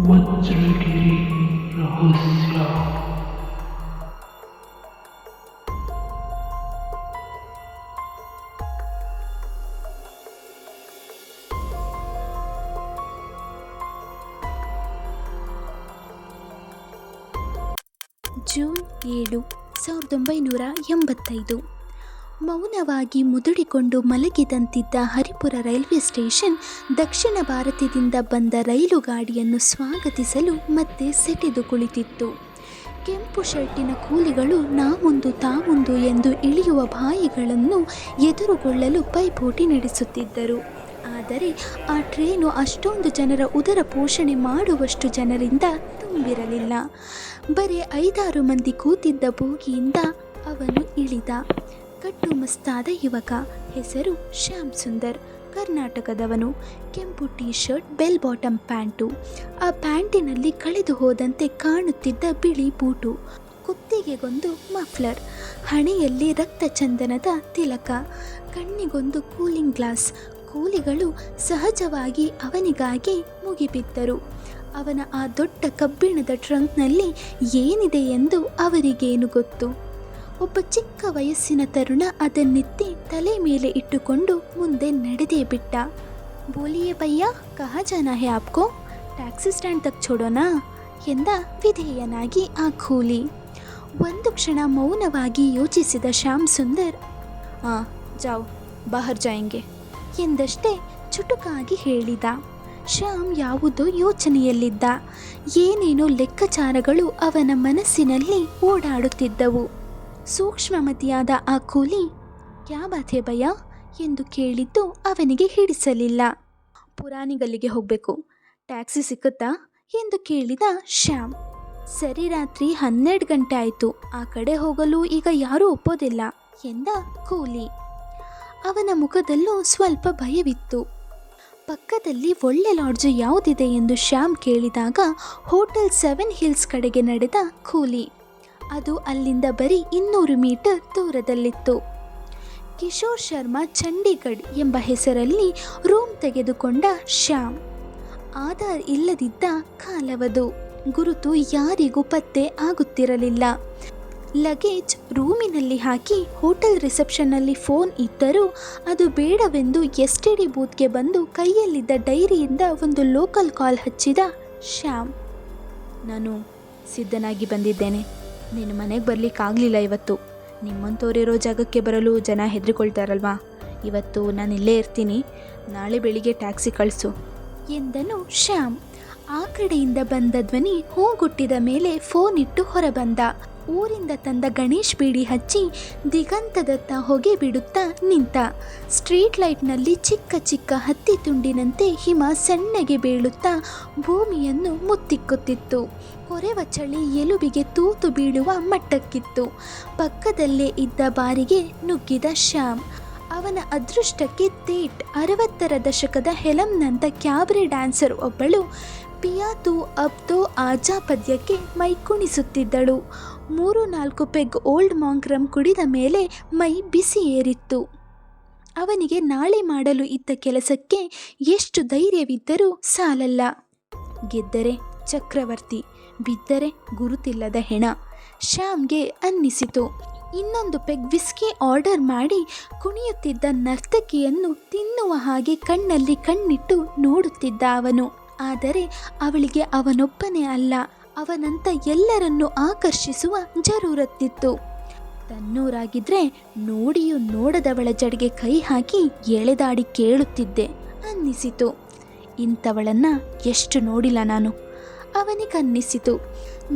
ವಜ್ರಗಿರಿ ರಹಸ್ಯ ಜೂನ್ ಏಳು ಸಾವಿರದ ಒಂಬೈನೂರ ಎಂಬತ್ತೈದು ಮೌನವಾಗಿ ಮುದುಡಿಕೊಂಡು ಮಲಗಿದಂತಿದ್ದ ಹರಿಪುರ ರೈಲ್ವೆ ಸ್ಟೇಷನ್ ದಕ್ಷಿಣ ಭಾರತದಿಂದ ಬಂದ ರೈಲು ಗಾಡಿಯನ್ನು ಸ್ವಾಗತಿಸಲು ಮತ್ತೆ ಸೆಟೆದು ಕುಳಿತಿತ್ತು. ಕೆಂಪು ಶರ್ಟಿನ ಕೂಲಿಗಳು ನಾವೊಂದು ತಾವೊಂದು ಎಂದು ಇಳಿಯುವ ಬಾಯಿಗಳನ್ನು ಎದುರುಗೊಳ್ಳಲು ಪೈಪೋಟಿ ನಡೆಸುತ್ತಿದ್ದರು. ಆದರೆ ಆ ಟ್ರೇನು ಅಷ್ಟೊಂದು ಜನರ ಉದರ ಪೋಷಣೆ ಮಾಡುವಷ್ಟು ಜನರಿಂದ ತುಂಬಿರಲಿಲ್ಲ. ಬರೀ ಐದಾರು ಮಂದಿ ಕೂತಿದ್ದ ಬೋಗಿಯಿಂದ ಅವನು ಇಳಿದ. ಕಟ್ಟುಮಸ್ತಾದ ಯುವಕ. ಹೆಸರು ಶ್ಯಾಮ್ ಸುಂದರ್. ಕರ್ನಾಟಕದವನು. ಕೆಂಪು T shirt bell bottom pant. ಆ ಪ್ಯಾಂಟಿನಲ್ಲಿ ಕಳೆದು ಹೋದಂತೆ ಕಾಣುತ್ತಿದ್ದ ಬಿಳಿ ಬೂಟು. ಕುತ್ತಿಗೆಗೊಂದು ಮಫ್ಲರ್. ಹಣೆಯಲ್ಲಿ ರಕ್ತ ಚಂದನದ ತಿಲಕ. ಕಣ್ಣಿಗೊಂದು ಕೂಲಿಂಗ್ ಗ್ಲಾಸ್. ಕೂಲಿಗಳು ಸಹಜವಾಗಿ ಅವನಿಗಾಗಿ ಮುಗಿಬಿದ್ದರು. ಅವನ ಆ ದೊಡ್ಡ ಕಬ್ಬಿಣದ ಟ್ರಂಕ್ನಲ್ಲಿ ಏನಿದೆ ಎಂದು ಅವರಿಗೇನು ಗೊತ್ತು? ಒಬ್ಬ ಚಿಕ್ಕ ವಯಸ್ಸಿನ ತರುಣ ಅದನ್ನೆತ್ತಿ ತಲೆ ಮೇಲೆ ಇಟ್ಟುಕೊಂಡು ಮುಂದೆ ನಡೆದೇ ಬಿಟ್ಟ. ಬೋಲಿಯ ಭಯ್ಯ, ಕಹ ಜನ ಹೇ ಆಪ್ಕೋ? ಟ್ಯಾಕ್ಸಿ ಸ್ಟ್ಯಾಂಡ್ ತಕ್ ಛೋಡೋನಾ? ಎಂದ ವಿಧೇಯನಾಗಿ ಆ ಕೂಲಿ. ಒಂದು ಕ್ಷಣ ಮೌನವಾಗಿ ಯೋಚಿಸಿದ ಶ್ಯಾಮ್ ಸುಂದರ್, ಆ, ಜಾವ್, ಬಹರ್ ಜಾಯಂಗೆ, ಎಂದಷ್ಟೇ ಚುಟುಕಾಗಿ ಹೇಳಿದ. ಶ್ಯಾಮ್ ಯಾವುದೋ ಯೋಚನೆಯಲ್ಲಿದ್ದ. ಏನೇನೋ ಲೆಕ್ಕಾಚಾರಗಳು ಅವನ ಮನಸ್ಸಿನಲ್ಲಿ ಓಡಾಡುತ್ತಿದ್ದವು. ಸೂಕ್ಷ್ಮಮತಿಯಾದ ಆ ಕೂಲಿ ಕ್ಯಾ ಭಯ ಎಂದು ಕೇಳಿದ್ದು ಅವನಿಗೆ ಹಿಡಿಸಲಿಲ್ಲ. ಪುರಾಣಿಗಲ್ಲಿಗೆ ಹೋಗಬೇಕು. ಟ್ಯಾಕ್ಸಿ ಸಿಕ್ಕುತ್ತಾ ಎಂದು ಕೇಳಿದ ಶ್ಯಾಮ್. ಸರಿ ರಾತ್ರಿ ಹನ್ನೆರಡು ಗಂಟೆ ಆಯಿತು. ಆ ಕಡೆ ಹೋಗಲು ಈಗ ಯಾರೂ ಒಪ್ಪೋದಿಲ್ಲ ಎಂದ ಕೂಲಿ. ಅವನ ಮುಖದಲ್ಲೂ ಸ್ವಲ್ಪ ಭಯವಿತ್ತು. ಪಕ್ಕದಲ್ಲಿ ಒಳ್ಳೆ ಲಾಡ್ಜು ಯಾವುದಿದೆ ಎಂದು ಶ್ಯಾಮ್ ಕೇಳಿದಾಗ ಹೋಟೆಲ್ ಸೆವೆನ್ ಹಿಲ್ಸ್ ಕಡೆಗೆ ನಡೆದ ಕೂಲಿ. ಅದು ಅಲ್ಲಿಂದ ಬರೀ ಇನ್ನೂರು ಮೀಟರ್ ದೂರದಲ್ಲಿತ್ತು. ಕಿಶೋರ್ ಶರ್ಮಾ ಚಂಡೀಗಢ್ ಎಂಬ ಹೆಸರಲ್ಲಿ ರೂಮ್ ತೆಗೆದುಕೊಂಡ ಶ್ಯಾಮ್. ಆಧಾರ್ ಇಲ್ಲದಿದ್ದ ಕಾಲವದು. ಗುರುತು ಯಾರಿಗೂ ಪತ್ತೆ ಆಗುತ್ತಿರಲಿಲ್ಲ. ಲಗೇಜ್ ರೂಮಿನಲ್ಲಿ ಹಾಕಿ ಹೋಟೆಲ್ ರಿಸೆಪ್ಷನ್ನಲ್ಲಿ ಫೋನ್ ಇದ್ದರೂ ಅದು ಬೇಡವೆಂದು ಎಸ್ ಟಿ ಡಿ ಬೂತ್ಗೆ ಬಂದು ಕೈಯಲ್ಲಿದ್ದ ಡೈರಿಯಿಂದ ಒಂದು ಲೋಕಲ್ ಕಾಲ್ ಹಚ್ಚಿದ ಶ್ಯಾಮ್. ನಾನು ಸಿದ್ಧನಾಗಿ ಬಂದಿದ್ದೇನೆ. ನೀನು ಮನೆಗೆ ಬರಲಿಕ್ಕಾಗಲಿಲ್ಲ ಇವತ್ತು. ನಿಮ್ಮಂಥವ್ರಿರೋ ಜಾಗಕ್ಕೆ ಬರಲು ಜನ ಹೆದರಿಕೊಳ್ತಾರಲ್ವಾ? ಇವತ್ತು ನಾನು ಇಲ್ಲೇ ಇರ್ತೀನಿ. ನಾಳೆ ಬೆಳಿಗ್ಗೆ ಟ್ಯಾಕ್ಸಿ ಕಳಿಸು. ಎಂದನು ಶ್ಯಾಮ್. ಆ ಕಡೆಯಿಂದ ಬಂದ ಧ್ವನಿ ಹೂಗುಟ್ಟಿದ ಮೇಲೆ ಫೋನ್ ಇಟ್ಟು ಹೊರಬಂದ. ಊರಿಂದ ತಂದ ಗಣೇಶ್ ಬೀಡಿ ಹಚ್ಚಿ ದಿಗಂತದತ್ತ ಹೊಗೆ ಬಿಡುತ್ತಾ ನಿಂತ. ಸ್ಟ್ರೀಟ್ ಲೈಟ್ನಲ್ಲಿ ಚಿಕ್ಕ ಚಿಕ್ಕ ಹತ್ತಿ ತುಂಡಿನಂತೆ ಹಿಮ ಸಣ್ಣಗೆ ಬೀಳುತ್ತಾ ಭೂಮಿಯನ್ನು ಮುತ್ತಿಕ್ಕುತ್ತಿತ್ತು. ಹೊರೆವ ಚಳಿ ಎಲುಬಿಗೆ ತೂತು ಬೀಳುವ ಮಟ್ಟಕ್ಕಿತ್ತು. ಪಕ್ಕದಲ್ಲೇ ಇದ್ದ ಬಾರಿಗೆ ನುಗ್ಗಿದ ಶ್ಯಾಮ್. ಅವನ ಅದೃಷ್ಟಕ್ಕೆ ತೇಟ್ ಅರವತ್ತರ ದಶಕದ ಹೆಲಂನಂತ ಕ್ಯಾಬ್ರೆ ಡ್ಯಾನ್ಸರ್ ಒಬ್ಬಳು ಪಿಯಾತು ಅಬ್ದೋ ಆಜಾ ಪದ್ಯಕ್ಕೆ ಮೈಕುಣಿಸುತ್ತಿದ್ದಳು. ಮೂರು ನಾಲ್ಕು ಪೆಗ್ ಓಲ್ಡ್ ಮಾಂಕ್ರಮ್ ಕುಡಿದ ಮೇಲೆ ಮೈ ಬಿಸಿ ಏರಿತ್ತು. ಅವನಿಗೆ ನಾಳೆ ಮಾಡಲು ಇದ್ದ ಕೆಲಸಕ್ಕೆ ಎಷ್ಟು ಧೈರ್ಯವಿದ್ದರೂ ಸಾಲಲ್ಲ. ಗೆದ್ದರೆ ಚಕ್ರವರ್ತಿ, ಬಿದ್ದರೆ ಗುರುತಿಲ್ಲದ ಹೆಣ. ಶ್ಯಾಮ್ಗೆ ಅನ್ನಿಸಿತು. ಇನ್ನೊಂದು ಪೆಗ್ ವಿಸ್ಕಿ ಆರ್ಡರ್ ಮಾಡಿ ಕುಣಿಯುತ್ತಿದ್ದ ನರ್ತಕಿಯನ್ನು ತಿನ್ನುವ ಹಾಗೆ ಕಣ್ಣಲ್ಲಿ ಕಣ್ಣಿಟ್ಟು ನೋಡುತ್ತಿದ್ದ ಅವನು. ಆದರೆ ಅವಳಿಗೆ ಅವನೊಬ್ಬನೇ ಅಲ್ಲ. ಅವನಂತ ಎಲ್ಲರನ್ನೂ ಆಕರ್ಷಿಸುವ ಜರೂರತ್ತಿತ್ತು. ತನ್ನೂರಾಗಿದ್ರೆ ನೋಡಿಯೂ ನೋಡದವಳ ಜಡೆಗೆ ಕೈ ಹಾಕಿ ಎಳೆದಾಡಿ ಕೇಳುತ್ತಿದ್ದೆ ಅನ್ನಿಸಿತು. ಇಂಥವಳನ್ನ ಎಷ್ಟು ನೋಡಿಲ್ಲ ನಾನು. ಅವನಿಗನ್ನಿಸಿತು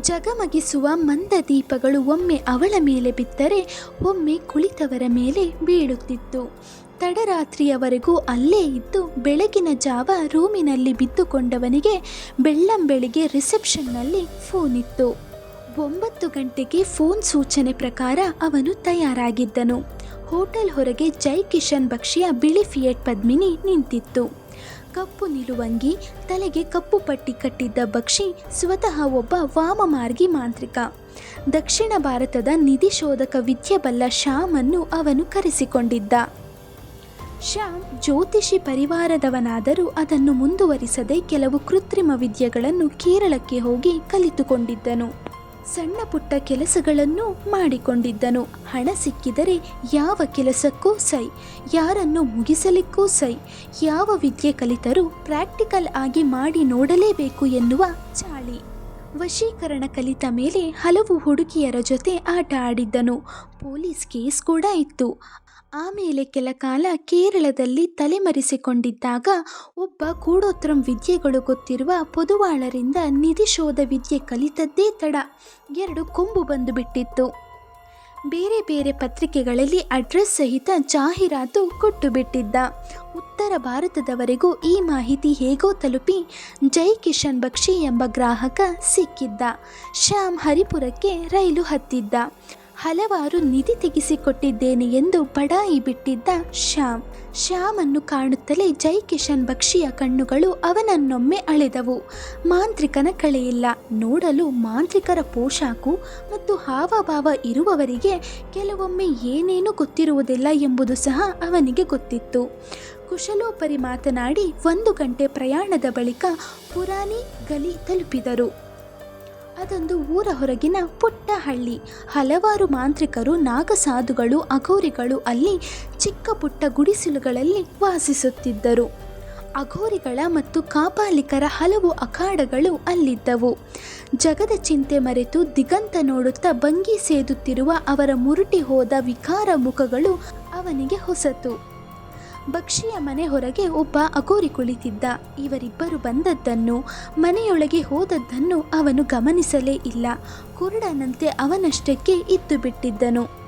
ಜಗಮಗಿಸುವ ಮಂದ ದೀಪಗಳು ಒಮ್ಮೆ ಅವಳ ಮೇಲೆ ಬಿದ್ದರೆ ಒಮ್ಮೆ ಕುಳಿತವರ ಮೇಲೆ ಬೀಳುತ್ತಿತ್ತು. ತಡರಾತ್ರಿಯವರೆಗೂ ಅಲ್ಲೇ ಇದ್ದು ಬೆಳಗಿನ ಜಾವ ರೂಮಿನಲ್ಲಿ ಬಿದ್ದುಕೊಂಡವನಿಗೆ ಬೆಳ್ಳಂಬೆಳಿಗ್ಗೆ ರಿಸೆಪ್ಷನ್ನಲ್ಲಿ ಫೋನ್ ಇತ್ತು ಒಂಬತ್ತು ಗಂಟೆಗೆ ಫೋನ್ ಸೂಚನೆ ಪ್ರಕಾರ ಅವನು ತಯಾರಾಗಿದ್ದನು. ಹೋಟೆಲ್ ಹೊರಗೆ ಜೈ ಕಿಶನ್ ಬಕ್ಷಿಯ ಬಿಳಿ ಫಿಯೆಟ್ ಪದ್ಮಿನಿ ನಿಂತಿತ್ತು. ಕಪ್ಪು ನಿಲುವಂಗಿ, ತಲೆಗೆ ಕಪ್ಪು ಪಟ್ಟಿ ಕಟ್ಟಿದ್ದ ಬಕ್ಷಿ ಸ್ವತಃ ಒಬ್ಬ ವಾಮಮಾರ್ಗಿ ಮಾಂತ್ರಿಕ. ದಕ್ಷಿಣ ಭಾರತದ ನಿಧಿ ಶೋಧಕ ವಿದ್ಯೆಬಲ್ಲ ಶ್ಯಾಮನ್ನು ಅವನು ಕರೆಸಿಕೊಂಡಿದ್ದ. ಶ್ಯಾಮ್ ಜ್ಯೋತಿಷಿ ಪರಿವಾರದವನಾದರೂ ಅದನ್ನು ಮುಂದುವರಿಸದೆ ಕೆಲವು ಕೃತ್ರಿಮ ವಿದ್ಯೆಗಳನ್ನು ಕೇರಳಕ್ಕೆ ಹೋಗಿ ಕಲಿತುಕೊಂಡಿದ್ದನು. ಸಣ್ಣ ಪುಟ್ಟ ಕೆಲಸಗಳನ್ನು ಮಾಡಿಕೊಂಡಿದ್ದನು. ಹಣ ಸಿಕ್ಕಿದರೆ ಯಾವ ಕೆಲಸಕ್ಕೂ ಸೈ, ಯಾರನ್ನು ಮುಗಿಸಲಿಕ್ಕೂ ಸೈ, ಯಾವ ವಿದ್ಯೆ ಕಲಿತರೂ ಪ್ರಾಕ್ಟಿಕಲ್ ಆಗಿ ಮಾಡಿ ನೋಡಲೇಬೇಕು ಎನ್ನುವ ಚಾಳಿ. ವಶೀಕರಣ ಕಲಿತ ಮೇಲೆ ಹಲವು ಹುಡುಗಿಯರ ಜೊತೆ ಆಟ ಆಡಿದ್ದನು. ಪೊಲೀಸ್ ಕೇಸ್ ಕೂಡ ಇತ್ತು. ಆಮೇಲೆ ಕೆಲ ಕಾಲ ಕೇರಳದಲ್ಲಿ ತಲೆಮರೆಸಿಕೊಂಡಿದ್ದಾಗ ಒಬ್ಬ ಕೂಡೋತ್ರಂ ವಿದ್ಯೆಗಳು ಗೊತ್ತಿರುವ ಪೊದುವಾಳರಿಂದ ನಿಧಿಶೋಧ ವಿದ್ಯೆ ಕಲಿತದ್ದೇ ತಡ. ಎರಡು ಕೊಂಬು ಬಂದು ಬಿಟ್ಟಿತ್ತು. ಬೇರೆ ಬೇರೆ ಪತ್ರಿಕೆಗಳಲ್ಲಿ ಅಡ್ರೆಸ್ ಸಹಿತ ಜಾಹೀರಾತು ಕೊಟ್ಟು ಬಿಟ್ಟಿದ್ದ. ಉತ್ತರ ಭಾರತದವರೆಗೂ ಈ ಮಾಹಿತಿ ಹೇಗೋ ತಲುಪಿ ಜೈ ಕಿಶನ್ ಬಕ್ಷಿ ಎಂಬ ಗ್ರಾಹಕ ಸಿಕ್ಕಿದ್ದ. ಶ್ಯಾಮ್ ಹರಿಪುರಕ್ಕೆ ರೈಲು ಹತ್ತಿದ್ದ. ಹಲವಾರು ನಿಧಿ ತೆಗೆಸಿಕೊಟ್ಟಿದ್ದೇನೆ ಎಂದು ಬಡಾಯಿ ಬಿಟ್ಟಿದ್ದ ಶ್ಯಾಮ್. ಶ್ಯಾಮನ್ನು ಕಾಣುತ್ತಲೇ ಜೈ ಕಿಶನ್ ಬಕ್ಷಿಯ ಕಣ್ಣುಗಳು ಅವನನ್ನೊಮ್ಮೆ ಅಳೆದವು. ಮಾಂತ್ರಿಕನ ಕಳೆಯಿಲ್ಲ. ನೋಡಲು ಮಾಂತ್ರಿಕರ ಪೋಷಾಕು ಮತ್ತು ಹಾವಭಾವ ಇರುವವರಿಗೆ ಕೆಲವೊಮ್ಮೆ ಏನೇನೂ ಗೊತ್ತಿರುವುದಿಲ್ಲ ಎಂಬುದು ಸಹ ಅವನಿಗೆ ಗೊತ್ತಿತ್ತು. ಕುಶಲೋಪರಿ ಮಾತನಾಡಿ ಒಂದು ಗಂಟೆ ಪ್ರಯಾಣದ ಬಳಿಕ ಪುರಾಣಿ ಗಲಿ ತಲುಪಿದರು. ಅದೊಂದು ಊರ ಹೊರಗಿನ ಪುಟ್ಟ ಹಳ್ಳಿ ಹಲವಾರು ಮಾಂತ್ರಿಕರು, ನಾಗಸಾಧುಗಳು, ಅಘೋರಿಗಳು ಅಲ್ಲಿ ಚಿಕ್ಕ ಪುಟ್ಟ ಗುಡಿಸಲುಗಳಲ್ಲಿ ವಾಸಿಸುತ್ತಿದ್ದರು. ಅಘೋರಿಗಳ ಮತ್ತು ಕಾಪಾಲಿಕರ ಹಲವು ಅಖಾಡಗಳು ಅಲ್ಲಿದ್ದವು. ಜಗದ ಚಿಂತೆ ಮರೆತು ದಿಗಂತ ನೋಡುತ್ತಾ ಬಂಗಿ ಸೇದುತ್ತಿರುವ ಅವರ ಮುರುಟಿ ಹೋದ ವಿಕಾರ ಮುಖಗಳು ಅವನಿಗೆ ಹೊಸತು. ಬಕ್ಷಿಯ ಮನೆ ಹೊರಗೆ ಒಬ್ಬ ಅಗೋರಿ ಕುಳಿತಿದ್ದ. ಇವರಿಬ್ಬರು ಬಂದದ್ದನ್ನು, ಮನೆಯೊಳಗೆ ಹೋದದ್ದನ್ನು ಅವನು ಗಮನಿಸಲೇ ಇಲ್ಲ. ಕುರುಡನಂತೆ ಅವನಷ್ಟಕ್ಕೆ ಇದ್ದು ಬಿಟ್ಟಿದ್ದನು.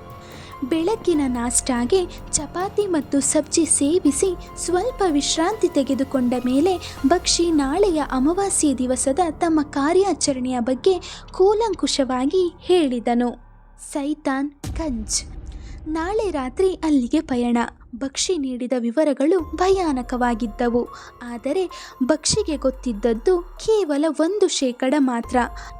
ಬೆಳಗ್ಗಿನ ನಾಷ್ಟಾಗೆ ಚಪಾತಿ ಮತ್ತು ಸಬ್ಜಿ ಸೇವಿಸಿ ಸ್ವಲ್ಪ ವಿಶ್ರಾಂತಿ ತೆಗೆದುಕೊಂಡ ಮೇಲೆ ಬಕ್ಷಿ ನಾಳೆಯ ಅಮಾವಾಸ್ಯೆ ದಿವಸದ ತಮ್ಮ ಕಾರ್ಯಾಚರಣೆಯ ಬಗ್ಗೆ ಕೂಲಂಕುಷವಾಗಿ ಹೇಳಿದನು. ಸೈತಾನ್ ಗಂಜ್ ನಾಳೆ ರಾತ್ರಿ ಅಲ್ಲಿಗೆ ಪಯಣ. ಬಕ್ಷಿ ನೀಡಿದ ವಿವರಗಳು ಭಯಾನಕವಾಗಿದ್ದವು. ಆದರೆ ಬಕ್ಷಿಗೆ ಗೊತ್ತಿದ್ದದ್ದು ಕೇವಲ ಒಂದು ಶೇಕಡ ಮಾತ್ರ.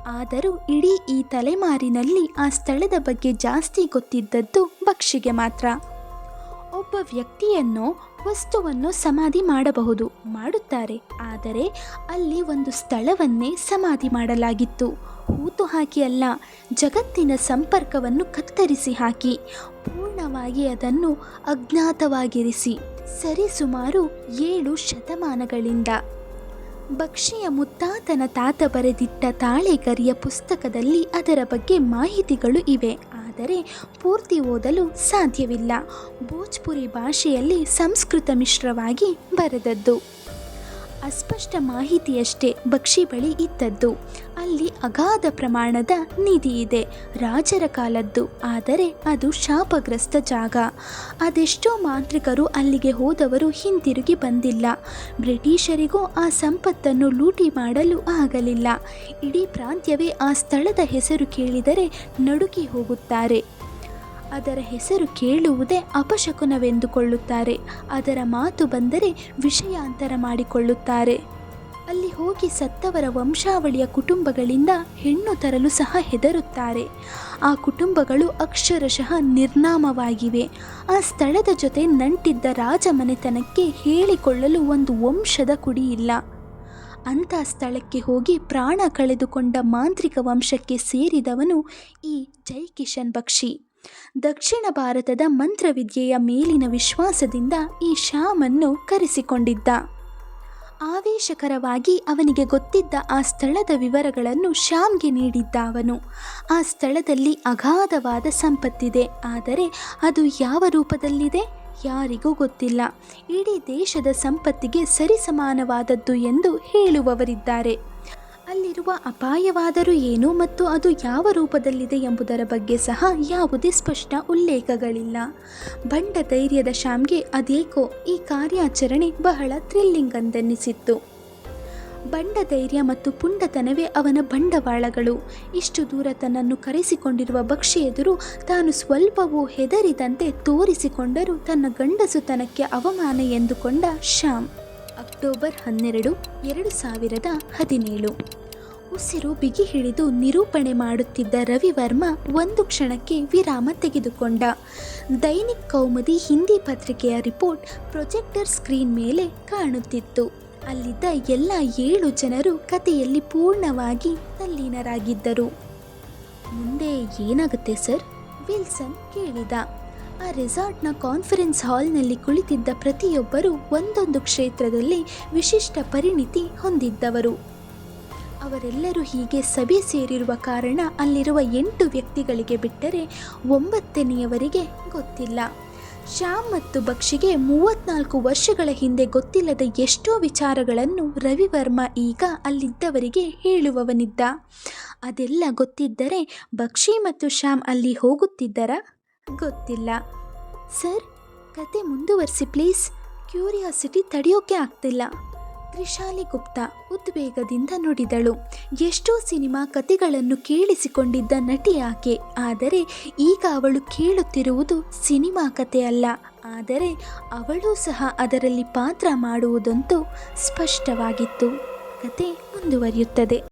ಆದರೂ ಇಡೀ ಈ ತಲೆಮಾರಿನಲ್ಲಿ ಆ ಸ್ಥಳದ ಬಗ್ಗೆ ಜಾಸ್ತಿ ಗೊತ್ತಿದ್ದದ್ದು ಬಕ್ಷಿಗೆ ಮಾತ್ರ. ಒಬ್ಬ ವ್ಯಕ್ತಿಯನ್ನು ವಸ್ತುವನ್ನು ಸಮಾಧಿ ಮಾಡಬಹುದು, ಮಾಡುತ್ತಾರೆ. ಆದರೆ ಅಲ್ಲಿ ಒಂದು ಸ್ಥಳವನ್ನೇ ಸಮಾಧಿ ಮಾಡಲಾಗಿತ್ತು. ಹೂತು ಹಾಕಿ ಅಲ್ಲ, ಜಗತ್ತಿನ ಸಂಪರ್ಕವನ್ನು ಕತ್ತರಿಸಿ ಹಾಕಿ, ಪೂರ್ಣವಾಗಿ ಅದನ್ನು ಅಜ್ಞಾತವಾಗಿರಿಸಿ ಸರಿಸುಮಾರು ಏಳು ಶತಮಾನಗಳಿಂದ. ಬಕ್ಷಿಯ ಮುತ್ತಾತನ ತಾತ ಬರೆದಿಟ್ಟ ತಾಳೆಗರಿಯ ಪುಸ್ತಕದಲ್ಲಿ ಅದರ ಬಗ್ಗೆ ಮಾಹಿತಿಗಳು ಇವೆ, ಆದರೆ ಪೂರ್ತಿ ಓದಲು ಸಾಧ್ಯವಿಲ್ಲ. ಭೋಜ್ಪುರಿ ಭಾಷೆಯಲ್ಲಿ ಸಂಸ್ಕೃತ ಮಿಶ್ರವಾಗಿ ಬರೆದದ್ದು. ಅಸ್ಪಷ್ಟ ಮಾಹಿತಿಯಷ್ಟೇ ಬಕ್ಷಿ ಬಳಿ ಇದ್ದದ್ದು. ಅಲ್ಲಿ ಅಗಾಧ ಪ್ರಮಾಣದ ನಿಧಿ ಇದೆ. ರಾಜರ ಕಾಲದ್ದು. ಆದರೆ ಅದು ಶಾಪಗ್ರಸ್ತ ಜಾಗ. ಅದೆಷ್ಟೋ ಮಾಂತ್ರಿಕರು ಅಲ್ಲಿಗೆ ಹೋದವರು ಹಿಂತಿರುಗಿ ಬಂದಿಲ್ಲ. ಬ್ರಿಟಿಷರಿಗೂ ಆ ಸಂಪತ್ತನ್ನು ಲೂಟಿ ಮಾಡಲು ಆಗಲಿಲ್ಲ. ಇಡೀ ಪ್ರಾಂತ್ಯವೇ ಆ ಸ್ಥಳದ ಹೆಸರು ಕೇಳಿದರೆ ನಡುಕಿ ಹೋಗುತ್ತಾರೆ. ಅದರ ಹೆಸರು ಕೇಳುವುದೇ ಅಪಶಕುನವೆಂದುಕೊಳ್ಳುತ್ತಾರೆ. ಅದರ ಮಾತು ಬಂದರೆ ವಿಷಯಾಂತರ ಮಾಡಿಕೊಳ್ಳುತ್ತಾರೆ. ಅಲ್ಲಿ ಹೋಗಿ ಸತ್ತವರ ವಂಶಾವಳಿಯ ಕುಟುಂಬಗಳಿಂದ ಹೆಣ್ಣು ತರಲು ಸಹ ಹೆದರುತ್ತಾರೆ. ಆ ಕುಟುಂಬಗಳು ಅಕ್ಷರಶಃ ನಿರ್ನಾಮವಾಗಿವೆ. ಆ ಸ್ಥಳದ ಜೊತೆ ನಂಟಿದ್ದ ರಾಜಮನೆತನಕ್ಕೆ ಹೇಳಿಕೊಳ್ಳಲು ಒಂದು ವಂಶದ ಕುಡಿಯಿಲ್ಲ. ಅಂಥ ಸ್ಥಳಕ್ಕೆ ಹೋಗಿ ಪ್ರಾಣ ಕಳೆದುಕೊಂಡ ಮಾಂತ್ರಿಕ ವಂಶಕ್ಕೆ ಸೇರಿದವನು ಈ ಜೈ ಕಿಶನ್ ಬಕ್ಷಿ. ದಕ್ಷಿಣ ಭಾರತದ ಮಂತ್ರವಿದ್ಯೆಯ ಮೇಲಿನ ವಿಶ್ವಾಸದಿಂದ ಈ ಶ್ಯಾಮನ್ನು ಕರೆಸಿಕೊಂಡಿದ್ದ. ಆವೇಶಕರವಾಗಿ ಅವನಿಗೆ ಗೊತ್ತಿದ್ದ ಆ ಸ್ಥಳದ ವಿವರಗಳನ್ನು ಶ್ಯಾಮ್ಗೆ ನೀಡಿದ್ದ ಅವನು. ಆ ಸ್ಥಳದಲ್ಲಿ ಅಗಾಧವಾದ ಸಂಪತ್ತಿದೆ. ಆದರೆ ಅದು ಯಾವ ರೂಪದಲ್ಲಿದೆ? ಯಾರಿಗೂ ಗೊತ್ತಿಲ್ಲ. ಇಡೀ ದೇಶದ ಸಂಪತ್ತಿಗೆ ಸರಿಸಮಾನವಾದದ್ದು ಎಂದು ಹೇಳುವವರಿದ್ದಾರೆ. ಅಲ್ಲಿರುವ ಅಪಾಯವಾದರೂ ಏನು ಮತ್ತು ಅದು ಯಾವ ರೂಪದಲ್ಲಿದೆ ಎಂಬುದರ ಬಗ್ಗೆ ಸಹ ಯಾವುದೇ ಸ್ಪಷ್ಟ ಉಲ್ಲೇಖಗಳಿಲ್ಲ. ಬಂಡ ಧೈರ್ಯದ ಶ್ಯಾಮ್ಗೆ ಅದೇಕೋ ಈ ಕಾರ್ಯಾಚರಣೆ ಬಹಳ ಥ್ರಿಲ್ಲಿಂಗ್ ಅಂದೆನ್ನಿಸಿತ್ತು ಬಂಡ ಧೈರ್ಯ ಮತ್ತು ಪುಂಡತನವೇ ಅವನ ಬಂಡವಾಳಗಳು. ಇಷ್ಟು ದೂರ ತನ್ನನ್ನು ಕರೆಸಿಕೊಂಡಿರುವ ಭಕ್ಷಿ ಎದುರು ತಾನು ಸ್ವಲ್ಪವೂ ಹೆದರಿದಂತೆ ತೋರಿಸಿಕೊಂಡರೂ ತನ್ನ ಗಂಡಸುತನಕ್ಕೆ ಅವಮಾನ ಎಂದುಕೊಂಡ ಶ್ಯಾಮ್. ಅಕ್ಟೋಬರ್ ಹನ್ನೆರಡು, ಎರಡು ಸಾವಿರದ ಹದಿನೇಳು. ಉಸಿರು ಬಿಗಿ ಹಿಡಿದು ನಿರೂಪಣೆ ಮಾಡುತ್ತಿದ್ದ ರವಿವರ್ಮ ಒಂದು ಕ್ಷಣಕ್ಕೆ ವಿರಾಮ ತೆಗೆದುಕೊಂಡ. ದೈನಿಕ್ ಕೌಮುದಿ ಹಿಂದಿ ಪತ್ರಿಕೆಯ ರಿಪೋರ್ಟ್ ಪ್ರೊಜೆಕ್ಟರ್ ಸ್ಕ್ರೀನ್ ಮೇಲೆ ಕಾಣುತ್ತಿತ್ತು. ಅಲ್ಲಿದ್ದ ಎಲ್ಲ ಏಳು ಜನರು ಕಥೆಯಲ್ಲಿ ಪೂರ್ಣವಾಗಿ ತಲ್ಲೀನರಾಗಿದ್ದರು ಮುಂದೆ ಏನಾಗುತ್ತೆ ಸರ್? ವಿಲ್ಸನ್ ಕೇಳಿದ. ಆ ರೆಸಾರ್ಟ್ನ ಕಾನ್ಫರೆನ್ಸ್ ಹಾಲ್ನಲ್ಲಿ ಕುಳಿತಿದ್ದ ಪ್ರತಿಯೊಬ್ಬರೂ ಒಂದೊಂದು ಕ್ಷೇತ್ರದಲ್ಲಿ ವಿಶಿಷ್ಟ ಪರಿಣಿತಿ ಹೊಂದಿದ್ದವರು. ಅವರೆಲ್ಲರೂ ಹೀಗೆ ಸಭೆ ಸೇರಿರುವ ಕಾರಣ ಅಲ್ಲಿರುವ ಎಂಟು ವ್ಯಕ್ತಿಗಳಿಗೆ ಬಿಟ್ಟರೆ ಒಂಬತ್ತನೆಯವರಿಗೆ ಗೊತ್ತಿಲ್ಲ. ಶ್ಯಾಮ್ ಮತ್ತು ಬಕ್ಷಿಗೆ ಮೂವತ್ನಾಲ್ಕು ವರ್ಷಗಳ ಹಿಂದೆ ಗೊತ್ತಿಲ್ಲದ ಎಷ್ಟೋ ವಿಚಾರಗಳನ್ನು ರವಿವರ್ಮ ಈಗ ಅಲ್ಲಿದ್ದವರಿಗೆ ಹೇಳುವವನಿದ್ದ. ಅದೆಲ್ಲ ಗೊತ್ತಿದ್ದರೆ ಬಕ್ಷಿ ಮತ್ತು ಶ್ಯಾಮ್ ಅಲ್ಲಿ ಹೋಗುತ್ತಿದ್ದರ? ಗೊತ್ತಿಲ್ಲ. ಸರ್, ಕತೆ ಮುಂದುವರಿಸಿ ಪ್ಲೀಸ್. ಕ್ಯೂರಿಯಾಸಿಟಿ ತಡೆಯೋಕೆ ಆಗ್ತಿಲ್ಲ. ತ್ರಿಶಾಲಿ ಗುಪ್ತಾ ಉದ್ವೇಗದಿಂದ ನುಡಿದಳು. ಎಷ್ಟೋ ಸಿನಿಮಾ ಕತೆಗಳನ್ನು ಕೇಳಿಸಿಕೊಂಡಿದ್ದ ನಟಿ ಆಕೆ. ಆದರೆ ಈಗ ಅವಳು ಕೇಳುತ್ತಿರುವುದು ಸಿನಿಮಾ ಕಥೆಯಲ್ಲ ಆದರೆ ಅವಳೂ ಸಹ ಅದರಲ್ಲಿ ಪಾತ್ರ ಮಾಡುವುದಂತೂ ಸ್ಪಷ್ಟವಾಗಿತ್ತು. ಕತೆ ಮುಂದುವರಿಯುತ್ತದೆ.